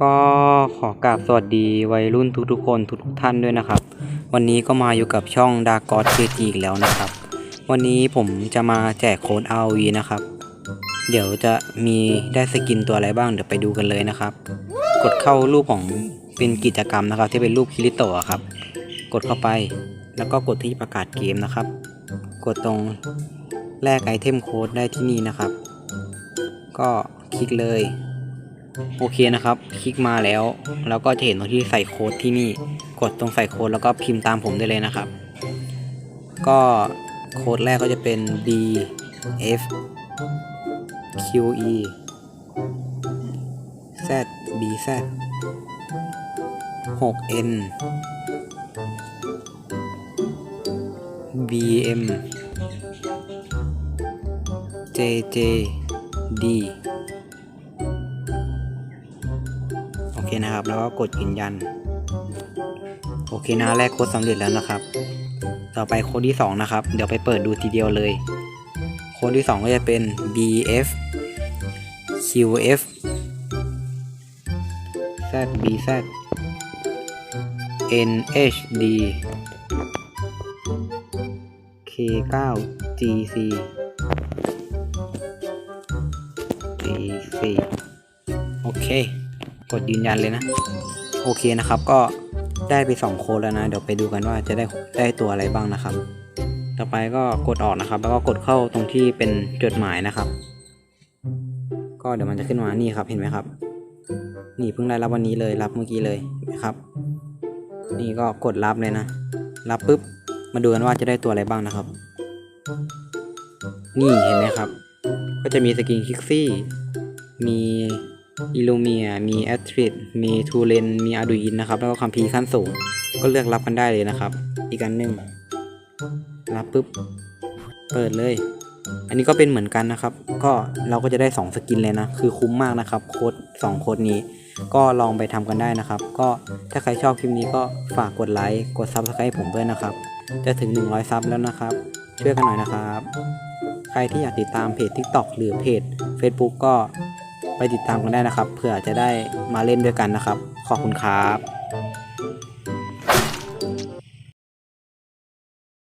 ก็ขอกราบสวัสดีวัยรุ่นทุกๆคนทุกๆท่านด้วยนะครับ วันนี้ก็มาอยู่กับช่องดากอ k เคจีอีกแล้วนะครับ วันนี้ผมจะมาแจกโค้ด RV นะครับ เดี๋ยวจะมีได้สกินตัวอะไรบ้างเดี๋ยวไปดูกันเลยนะครับ กดเข้ารูปของเป็นกิจกรรมนะครับ ที่เป็นรูปคิริโตะครับ กดเข้าไปแล้วก็กดที่ประกาศเกมนะครับ กดตรงแลกไอเทมโค้ดได้ที่นี่นะครับ ก็คลิกเลย โอเคนะครับ คลิกมาแล้ว แล้วก็จะเห็นตรงที่ใส่โค้ดที่นี่ กดตรงใส่โค้ดแล้วก็พิมพ์ตามผมได้เลยนะครับ ก็โค้ดแรกก็จะเป็น D F Q E Z B Z 6 N B M J J D เคนะครับ แล้วก็กดยืนยัน โอเคนะแรกโค้ดสำเร็จแล้วนะครับ ต่อไปโค้ดที่ 2 นะครับ เดี๋ยวไปเปิดดูทีเดียวเลย โค้ดที่ 2 ก็จะเป็น BF QF ZBZ NHD K9 GC GC โอเค กดยืนยันเลยนะ โอเคนะครับ ก็ได้ไป 2 โค้ดแล้วนะ เดี๋ยวไปดูกันว่าจะได้ได้ตัวอะไรบ้างนะครับ ต่อไปก็กดออกนะครับ แล้วก็กดเข้าตรงที่เป็นจดหมายนะครับ ก็เดี๋ยวมันจะขึ้นมานี่ครับเห็นไหมครับ นี่เพิ่งได้รับวันนี้เลยรับเมื่อกี้เลยนไหมครับ นี่ก็กดรับเลยนะ รับปุ๊บมาดูกันว่าจะได้ตัวอะไรบ้างนะครับ นี่เห็นไหมครับ ก็จะมีสกินคิกซี่ มี อิลูเมียมีแอตริดมีทูเลนมีอาดูอินนะครับ แล้วก็คัมภีขั้นสูง ก็เลือกรับกันได้เลยนะครับ อีกอันหนึ่งรับปุ๊บ เปิดเลย อันนี้ก็เป็นเหมือนกันนะครับ ก็เราก็จะได้ 2 สกินเลยนะ คือคุ้มมากนะครับ โค้ด2โค้ดนี้ ก็ลองไปทำกันได้นะครับ ก็ถ้าใครชอบคลิปนี้ก็ฝากกดไลค์กดซับสไครต์ผมด้วยนะครับ จะถึง 100ซับแล้วนะครับ ช่วยกันหน่อยนะครับ ใครที่อยากติดตามเพจ TikTok หรือเพจ Facebook ก็ ไปติดตามกันได้นะครับเผื่อจะได้มาเล่นด้วยกันนะครับ ขอบคุณครับ